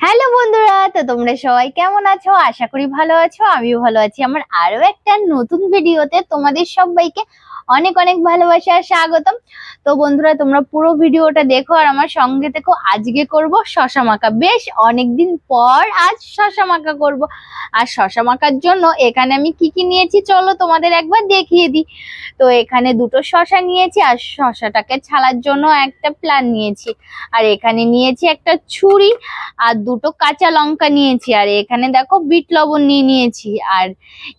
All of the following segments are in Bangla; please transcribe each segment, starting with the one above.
হ্যালো বন্ধুরা, তো তোমরা সবাই কেমন আছো? আশা করি ভালো আছো, আমিও ভালো আছি। আমার আরও একটা নতুন ভিডিওতে তোমাদের সবাইকে অনেক অনেক ভালোবাসা আর স্বাগতম। তো বন্ধুরা, তোমরা পুরো ভিডিওটা দেখো আর আমার সঙ্গে দেখো আজকে করব শশা মাখা। বেশ, অনেকদিন পর আজ শশা মাখা করব। আর শশা মাখার জন্য এখানে আমি কি কি নিয়েছি চলো তোমাদের একবার দেখিয়ে দিই। তো এখানে দুটো শশা নিয়েছি আর শশাটাকে ছালার জন্য একটা প্ল্যান নিয়েছি। আর এখানে নিয়েছি একটা ছুরি আর দুটো কাঁচা লঙ্কা নিয়েছি। আর এখানে দেখো বিট লবণ নিয়ে নিয়েছি। আর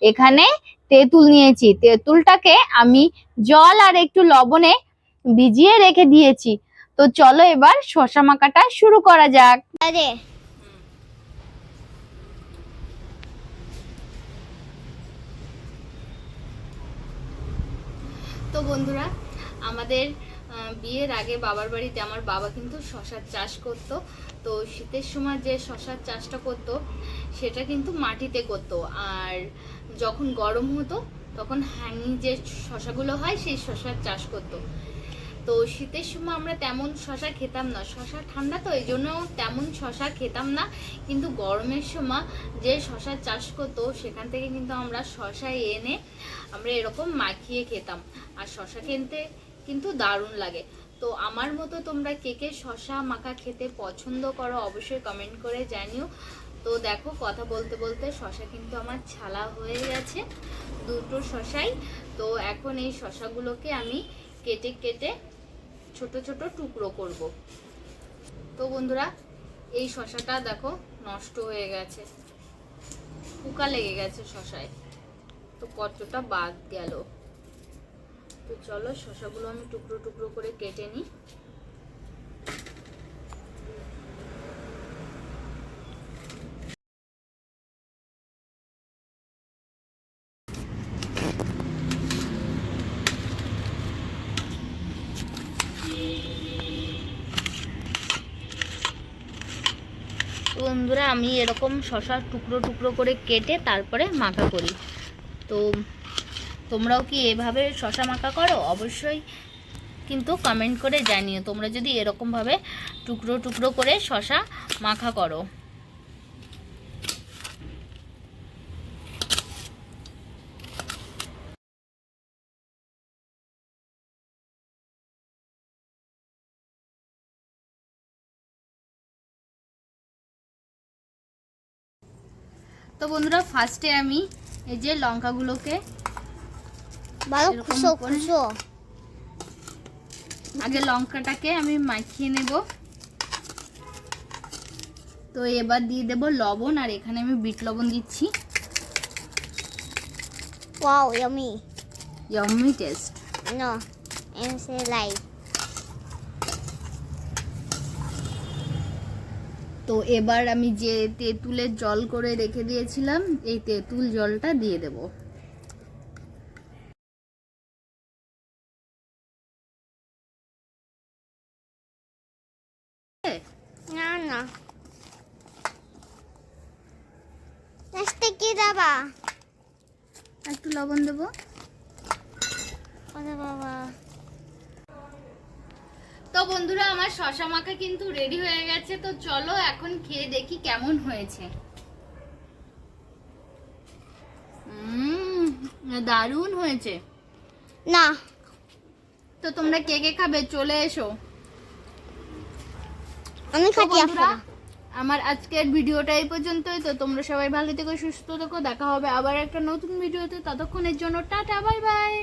এখানে তেঁতুল নিয়েছি। তেঁতুলটাকে আমি জল আর একটু লবণে ভিজিয়ে রেখে দিয়েছি। তো চলো এবার শশা মাখাটা শুরু করা যাক। তো বন্ধুরা, আমাদের বিয়ের আগে বাবার বাড়িতে আমার বাবা কিন্তু শশার চাষ করত। তো শীতের সময় যে শশার চাষটা করত, সেটা কিন্তু মাটিতে করত। আর যখন গরম হতো, তখন হ্যাঙ্গিং যে শশাগুলো হয়, সেই শশার চাষ করত। তো শীতের সময় আমরা তেমন শশা খেতাম না। শশা ঠান্ডা তো, এই জন্য তেমন শশা খেতাম না। কিন্তু গরমের সময় যে শশার চাষ করতো, সেখান থেকে কিন্তু আমরা শশা এনে আমরা এরকম মাখিয়ে খেতাম। আর শশা কিনতে কিন্তু দারুণ লাগে। তো আমার মতো তোমরা কে কে শশা মাখা খেতে পছন্দ করো অবশ্যই কমেন্ট করে জানিও। তো দেখো কথা বলতে বলতে শশা কিন্তু আমার ছালা হয়ে গেছে, দুটো শশাই। তো এখন এই শশাগুলোকে আমি কেটে কেটে ছোট ছোট টুকরো করব। তো বন্ধুরা, এই শশাটা দেখো নষ্ট হয়ে গেছে। পোকা লেগে গেছে শশায়। তো কতটা বাদ গেল। তো চলো শশাগুলো আমি টুকরো টুকরো করে কেটে নিই। বন্ধুরা, আমি এরকম শশা টুকরো টুকরো করে কেটে তারপরে মাখা করি। তো তোমরাও কি এভাবে শশা মাখা করো? অবশ্যই কিন্তু কমেন্ট করে জানিও। তোমরা যদি এরকমভাবে টুকরো টুকরো করে শশা মাখা করো। তো বন্ধুরা ফার্স্টে আমি এই যে লঙ্কাগুলোকে ভালো খুশো খুশো। আগে লঙ্কাটাকে আমি মাখিয়ে নেব। তো এবার দিয়ে দেব লবণ আর এখানে আমি বিট লবণ দিচ্ছি। Wow yummy yummy taste no um say like তো এবার আমি যে তেঁতুলের জল করে রেখে দিয়েছিলাম এই তেঁতুল জলটা দিয়ে দেব। না না। নেক্সট কি দাবা? একটু লবণ দেবো। ওরে বাবা। তো বন্ধুরা আমার শশা মাখা কিন্তু রেডি হয়ে গেছে তো চলো এখন খেয়ে দেখি কেমন হয়েছে। দারুণ হয়েছে। না। তো তোমরা কে কে খাবে? চলে এসো। আমি খাচ্ছি আমার আজকের ভিডিওটা এই পর্যন্তই। তো তোমরা সবাই ভালো থেকো সুস্থ থেকো। দেখা হবে আবার একটা নতুন ভিডিওতে। ততক্ষণের জন্য টাটা বাই বাই।